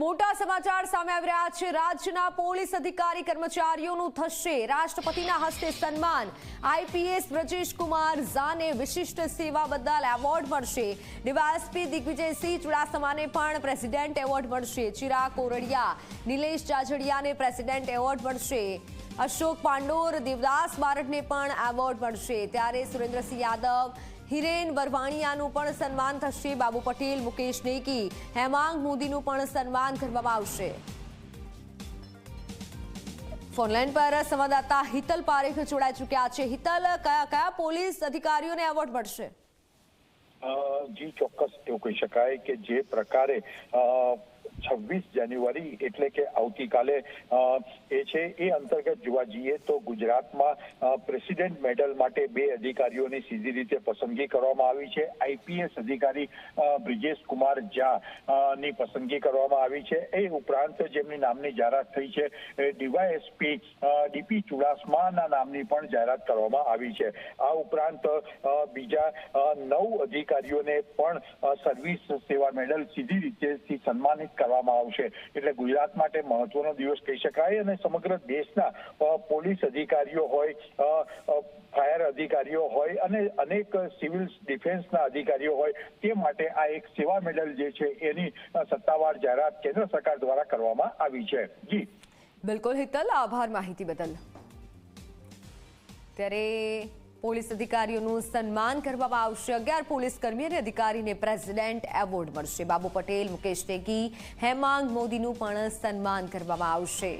મોટા સમાચાર સામે આવી રહ્યા છે. રાજ્યના પોલીસ અધિકારી કર્મચારીઓનું થશે. રાષ્ટ્રપતિના હસ્તે સન્માન. આઈપીએસ બ્રજેશ કુમાર ઝાને વિશિષ્ટ સેવા બદલ એવોર્ડ મળશે. ડીવાયએસપી દિગ્વિજયસિંહ ચુડાસમાને પણ પ્રેસિડેન્ટ એવોર્ડ મળશે. ચિરાગ કોરડિયા, નિલેશ જાજડિયાને પ્રેસિડેન્ટ એવોર્ડ મળશે. અશોક પાંડોર, દેવદાસ બારડને પણ એવોર્ડ મળશે. ત્યારે સુરેન્દ્રસિંહ યાદવ હિરેન વરવાણિયાનું પણ સન્માન થશે. બાબુ પટેલ, મુકેશ નેકી હેમાંગ મોદીનું પણ સન્માન કરવામાં આવશે. ફોનલાઈન પર સંવાદદાતા હિતલ પારેખ જોડાઈ ચૂક્યા છે. હિતલ, કયા કયા પોલીસ અધિકારીઓને એવોર્ડ મળશે? જી, ચોક્કસ એવું કહી શકાય કે જે પ્રકારે છવ્વીસ જાન્યુઆરી એટલે કે આવતીકાલે એ છે, એ અંતર્ગત જોવા જઈએ તો ગુજરાતમાં પ્રેસિડેન્ટ મેડલ માટે બે અધિકારીઓની સીધી રીતે પસંદગી કરવામાં આવી છે. આઈપીએસ અધિકારી બ્રિજેશ કુમાર ઝા ની પસંદગી કરવામાં આવી છે. એ ઉપરાંત જેમની નામની જાહેરાત થઈ છે ડીવાયએસપી ડીપી ચુડાસમાના નામની પણ જાહેરાત કરવામાં આવી છે. આ ઉપરાંત બીજા નવ અધિકારીઓને પણ સર્વિસ સેવા મેડલ સીધી રીતે સન્માનિત કરવામાં આવશે. એટલે ગુજરાત માટે મહત્વનો દિવસ કહી શકાય અને સમગ્ર દેશના પોલીસ અધિકારીઓ હોય ફાયર અધિકારીઓ હોય અને અનેક સિવિલ ડિફેન્સના અધિકારીઓ હોય, તે માટે આ એક સેવા મેડલ જે છે એની સત્તાવાર જાહેરાત કેન્દ્ર સરકાર દ્વારા કરવામાં આવી છે. જી. બિલકુલ હિતલ, આભાર માહિતી બદલ. ત્યારે પોલીસ અધિકારીઓનું સન્માન કરવામાં આવશે. અગિયાર પોલીસ કર્મી અને અધિકારીને પ્રેસિડેન્ટ એવોર્ડ મળશે. બાબુ પટેલ, મુકેશ ટેકી હેમાંગ મોદીનું પણ સન્માન કરવામાં આવશે.